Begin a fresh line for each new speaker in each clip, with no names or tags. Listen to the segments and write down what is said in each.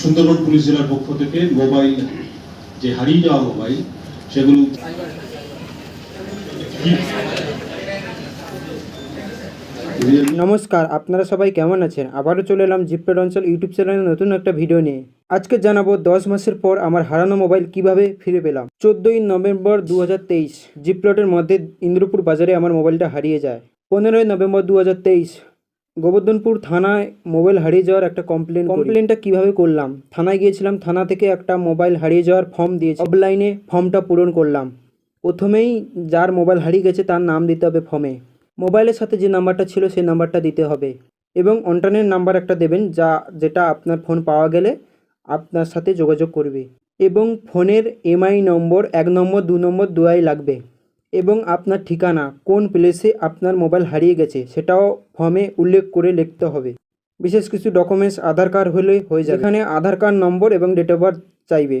Sundarban police জেলার পক্ষ থেকে মোবাইল যে হারিয়ে যাওয়া মোবাইল সেগুলো
নমস্কার আপনারা সবাই কেমন আছেন? আবারও চলে এলাম জিপ্রেড অঞ্চল ইউটিউব চ্যানেলে নতুন একটা ভিডিও নিয়ে। আজকে জানাব দশ মাসের পর আমার হারানো মোবাইল কীভাবে ফিরে পেলাম। চোদ্দোই নভেম্বর দু হাজার তেইশ জিপ্লটের মধ্যে ইন্দ্রপুর বাজারে আমার মোবাইলটা হারিয়ে যায়। পনেরোই নভেম্বর দু হাজার তেইশ গোবর্ধনপুর থানায় মোবাইল হারিয়ে যাওয়ার একটা কমপ্লেন কমপ্লেনটা কীভাবে করলাম? থানায় গিয়েছিলাম, থানা থেকে একটা মোবাইল হারিয়ে যাওয়ার ফর্ম দিয়েছে। অফলাইনে ফর্মটা পূরণ করলাম। প্রথমেই যার মোবাইল হারিয়ে গেছে তার নাম দিতে হবে ফর্মে মোবাইলের সাথে যে নাম্বারটা ছিল সেই নাম্বারটা দিতে হবে। এবং অন্টারনেট নাম্বার একটা দেবেন, যা, যেটা আপনার ফোন পাওয়া গেলে আপনার সাথে যোগাযোগ করবে। এবং ফোনের এমআই নম্বর এক নম্বর, দু নম্বর, দুয়াই লাগবে। এবং আপনার ঠিকানা, কোন প্লেসে আপনার মোবাইল হারিয়ে গেছে, সেটাও ফর্মে উল্লেখ করে লিখতে হবে। বিশেষ কিছু ডকুমেন্টস আধার কার্ড হলে হয়ে যাবে। এখানে আধার কার্ড নম্বর এবং ডেট অফ বার্থ চাইবে।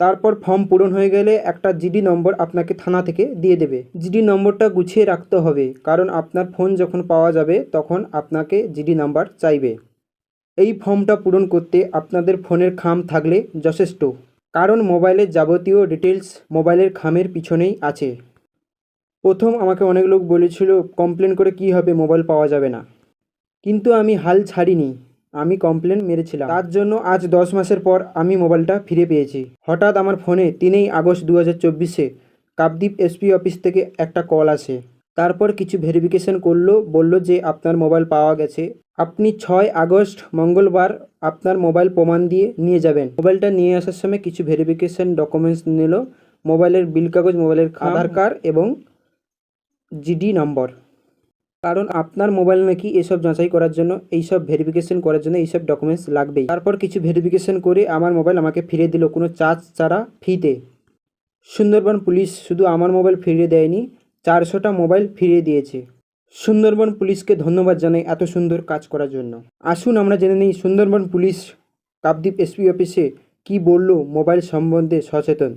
তারপর ফর্ম পূরণ হয়ে গেলে একটা জিডি নম্বর আপনাকে থানা থেকে দিয়ে দেবে। জিডি নম্বরটা গুছিয়ে রাখতে হবে, কারণ আপনার ফোন যখন পাওয়া যাবে, তখন আপনাকে জিডি নাম্বার চাইবে। এই ফর্মটা পূরণ করতে আপনাদের ফোনের খাম থাকলে যথেষ্ট। কারণ মোবাইলের যাবতীয় ডিটেলস মোবাইলের খামের পিছনেই আছে। প্রথম আমাকে অনেক লোক বলেছিল কমপ্লেন করে কি হবে? মোবাইল পাওয়া যাবে না। কিন্তু আমি হাল ছাড়িনি। আমি কমপ্লেন মেরেছিলাম। তার জন্য আজ দশ মাসের পর আমি মোবাইলটা ফিরে পেয়েছি। হঠাৎ আমার ফোনে তিনই আগস্ট দু হাজার চব্বিশে কাকদ্বীপ এসপি অফিস থেকে একটা কল আসে। তারপর কিছু ভেরিফিকেশন করল বলল যে আপনার মোবাইল পাওয়া গেছে। আপনি ছয় আগস্ট মঙ্গলবার আপনার মোবাইল প্রমাণ দিয়ে নিয়ে যাবেন। মোবাইলটা নিয়ে আসার সময় কিছু ভেরিফিকেশন ডকুমেন্টস নিল। মোবাইলের বিল কাগজ মোবাইলের আধার কার্ড এবং জিডি নম্বর। কারণ আপনার মোবাইল নাকি এসব যাচাই করার জন্য, এইসব ভেরিফিকেশন করার জন্য এইসব ডকুমেন্টস লাগবেই। তারপর কিছু ভেরিফিকেশন করে আমার মোবাইল আমাকে ফিরিয়ে দিল কোনো চার্জ ছাড়া ফিতে সুন্দরবন পুলিশ শুধু আমার মোবাইল ফিরিয়ে দেয়নি, চারশোটা মোবাইল ফিরিয়ে দিয়েছে। সুন্দরবন পুলিশকে ধন্যবাদ জানাই এত সুন্দর কাজ করার জন্য। আসুন আমরা জেনে নিই সুন্দরবন পুলিশ কাপদ্বীপ এসপি অফিসে কি বলল মোবাইল সম্বন্ধে সচেতন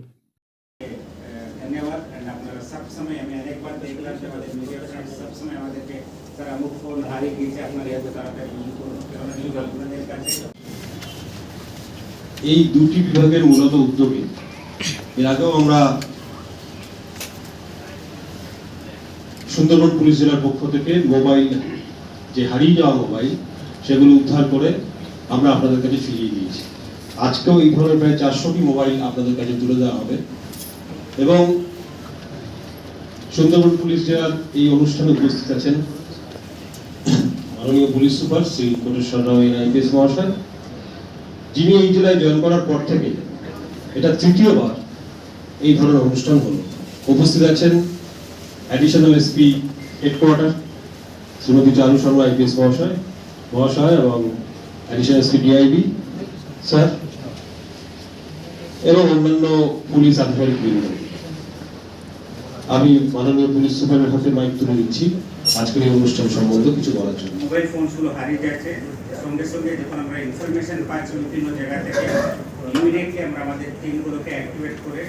ধন্যবাদ এন্ড আপনারা সব সময় আমি আরেকবার দেখলাম যে আমাদের মিডিয়া ফ্রেন্ডস সব সময় আমাদেরকে এই
দুটি বিভাগের মূলত উদ্যোগে, এর আগেও আমরা সুন্দরবন পুলিশ জেলার পক্ষ থেকে মোবাইল, যে হারিয়ে যাওয়া মোবাইল, সেগুলো উদ্ধার করে আমরা আপনাদের কাছে ফিরিয়ে দিয়েছি। আজকেও এই ধরনের প্রায় চারশোটি মোবাইল আপনাদের কাছে তুলে দেওয়া হবে। এবং সুন্দরবন পুলিশ জেলার এই অনুষ্ঠানে উপস্থিত আছেন মাননীয় police super Shri Koteshwar Rao IPS মহাশয়, যিনি এই জেলায় জয়েন করার পর থেকে এটা তৃতীয়বার এই ধরনের অনুষ্ঠান হলো। উপস্থিত আছেন additional SP headquarter Shrimati Charu Sharma IPS মহাশয় মহাশয় এবং অ্যাডিশনাল এসপি ডিআইবি স্যার, এবং অন্যান্য পুলিশ আধিকারিক বৃন্দ। আমি মাননীয় পুলিশ সুপারের হাতে মাইক তুলে দিচ্ছি আজকের এই অনুষ্ঠান সম্বন্ধে কিছু বলার জন্য।
মোবাইল ফোনসগুলো হারিয়ে যাচ্ছে। সঙ্গে সঙ্গে যখন আমরা ইনফরমেশন পাচ্ছি বিভিন্ন জায়গা থেকে ইমিডিয়েটলি আমরা আমাদের টিমগুলোকে অ্যাক্টিভেট করে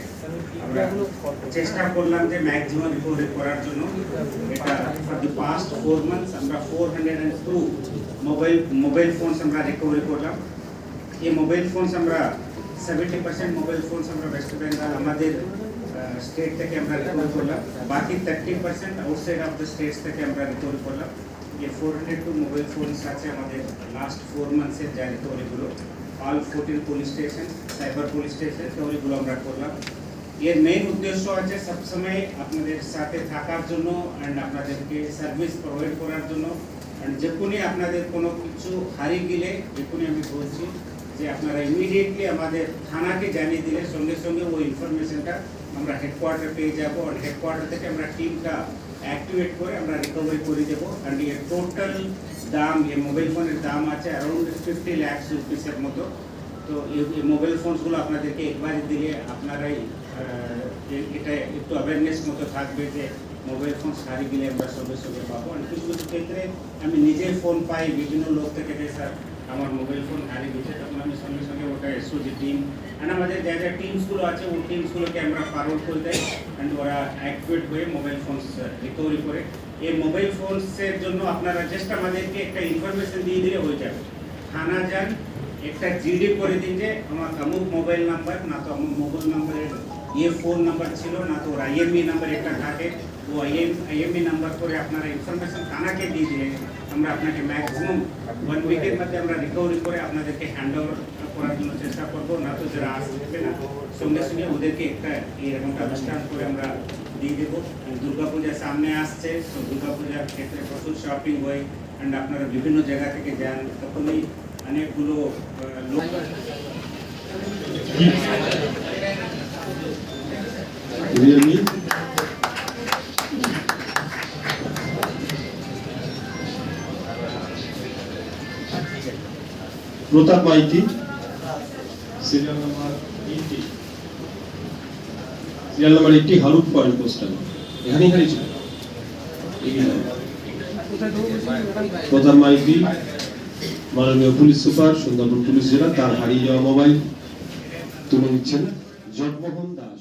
আমরা চেষ্টা করলাম যে ম্যাক্সিমাম রিকভারি করার জন্য। এটা for the past four months আমরা four hundred and two mobile mobile phones আমরা রিকভারি করলাম। এই মোবাইল ফোনস আমরা সেভেন্টি পার্সেন্ট মোবাইল ফোনস আমরা ওয়েস্ট বেঙ্গল আমাদের স্টেট থেকে আমরা রিকভারি করলাম বাকি thirty percent outside of the states থেকে আমরা রিকভারি করলাম এই four hundred two mobile phones আছে আমাদের লাস্ট ফোর মান্থসের যা রিকভারিগুলো all fourteen police station cyber police station রিকভারিগুলো আমরা করলাম এর মেইন উদ্দেশ্য আছে সবসময় আপনাদের সাথে থাকার জন্য অ্যান্ড আপনাদেরকে সার্ভিস প্রোভাইড করার জন্য অ্যান্ড যখনই আপনাদের কোনো কিছু হারিয়ে গেলে যখনই আমি বলছি যে আপনারা ইমিডিয়েটলি আমাদের থানাকে জানিয়ে দিলে সঙ্গে সঙ্গে ওই ইনফরমেশনটা আমরা হেডকোয়ার্টার পেয়ে যাব, আর হেডকোয়ার্টার থেকে আমরা টিমটা অ্যাক্টিভেট করে আমরা রিকভারি করে দেবো। অ্যান্ড এর টোটাল দাম এই মোবাইল ফোনের দাম আছে অ্যারাউন্ড ফিফটি ল্যাক্স রুপিসের মতো। তো এই- মোবাইল ফোনসগুলো আপনাদেরকে একবারে দিলে আপনারাই এ- এটা একটু অ্যাওয়ারনেস মতো থাকবে যে মোবাইল ফোন হারিয়ে গেলে আমরা সঙ্গে সঙ্গে পাবো। আর কিছু কিছু ক্ষেত্রে আমি নিজে ফোন পাই, বিভিন্ন লোক থেকে স্যার, আমার মোবাইল ফোন হারিয়ে গেছে তখন সঙ্গে সঙ্গে ওটা এসওজি টিম অ্যান্ড আমাদের যা যা টিমসগুলো আছে, ওই টিমসগুলোকে আমরা ফরওয়ার্ড করে দেয় অ্যান্ড ওরা অ্যাক্টিভেট হয়ে মোবাইল ফোনস রিকভারি করে। এই মোবাইল ফোনসের জন্য আপনারা জাস্ট আমাদেরকে একটা ইনফরমেশন দিয়ে দিলে হয়ে যাবে। থানা যান, একটা জিডি করে দিন যে, আমার অমুক মোবাইল নাম্বার না তো আমার মোবাইল নাম্বারের ইয়ে ফোন নাম্বার ছিল না তো ওর আইএমই নাম্বার একটা থাকে ও আইএম আইএমই নাম্বার করে আপনারা ইনফরমেশন থানাকে দিয়ে দিলে আমরা আপনাকে ম্যাক্সিমাম ওয়ান উইকের মধ্যে আমরা রিকভারি করে আপনাদেরকে হ্যান্ড ওভার করার জন্য চেষ্টা করব না তো যারা আসবে না সঙ্গে সঙ্গে ওদেরকে একটা এরকম অনুষ্ঠান করে আমরা দিয়ে দেবো দুর্গাপূজা সামনে আসছে তো দুর্গাপূজার ক্ষেত্রে প্রচুর শপিং হয় অ্যান্ড আপনারা বিভিন্ন জায়গা থেকে যান তখনই অনেকগুলো আহ, লোক
Realme Pratap Maity serial number eighty serial number eighty হারুপ point postal এখানেই হারিয়েছিল। প্রতাপ মাইতি মাননীয় পুলিশ সুপার, সুন্দরবন পুলিশ জেলা, তার হারিয়ে যাওয়া মোবাইল তুলে নিচ্ছেন জগমোহন দাস।